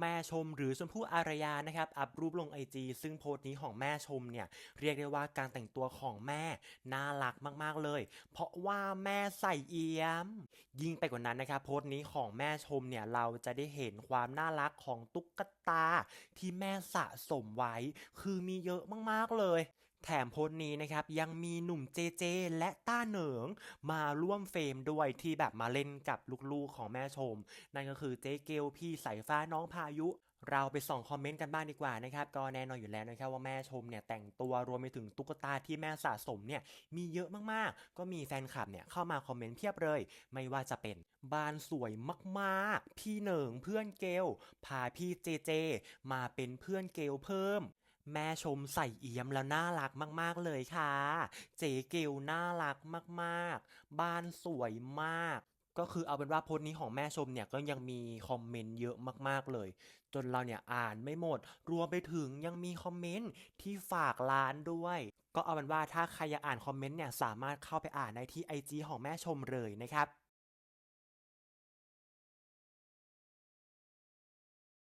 แม่ชมหรือชมพู่อารยานะครับอัพรูปลงไอจีซึ่งโพสต์นี้ของแม่ชมเนี่ยเรียกได้ว่าการแต่งตัวของแม่น่ารักมากๆเลย เพราะว่าแม่ใส่เอี๊ยม ยิ่งไปกว่านั้นนะครับโพสต์นี้ของแม่ชมเนี่ยเราจะได้เห็นความน่ารักของตุ๊กตาที่แม่สะสมไว้ คือมีเยอะมากๆเลย แถมโพสต์นี้นะครับยังมีหนุ่มเจเจ และต้าเหนิงมาร่วมเฟรมด้วยที่แบบมาเล่นกับลูกๆของแม่ชม นั่นก็คือเจ๊เกลพี่สายฟ้าน้องพายุเราไปส่องคอมเมนต์กันบ้างดีกว่านะครับ ก็แน่นอนอยู่แล้วนะครับว่าแม่ชมเนี่ยแต่งตัวรวมไปถึงตุ๊กตาที่แม่สะสมเนี่ยมีเยอะมากๆ ก็มีแฟนคลับเนี่ยเข้ามาคอมเมนต์เพียบเลย ไม่ว่าจะเป็นบ้านสวยมากๆ พี่เหนิงเพื่อนเกลพาพี่เจเจ มาเป็นเพื่อนเกลเพิ่ม แม่ชมใส่เอี่ยมแล้วน่ารักมาก ๆ เลยค่ะ เจ๊เกลน่ารักมาก ๆ บ้านสวยมากก็คือเอาเป็นว่าโพสต์นี้ของแม่ชมเนี่ยก็ยังมีคอมเมนต์เยอะมากๆเลย จนเราเนี่ยอ่านไม่หมด รวมไปถึงยังมีคอมเมนต์ที่ฝากร้านด้วย ก็เอาเป็นว่าถ้าใครอยากอ่านคอมเมนต์เนี่ยสามารถเข้าไปอ่านได้ที่ IG ของแม่ชมเลยนะครับ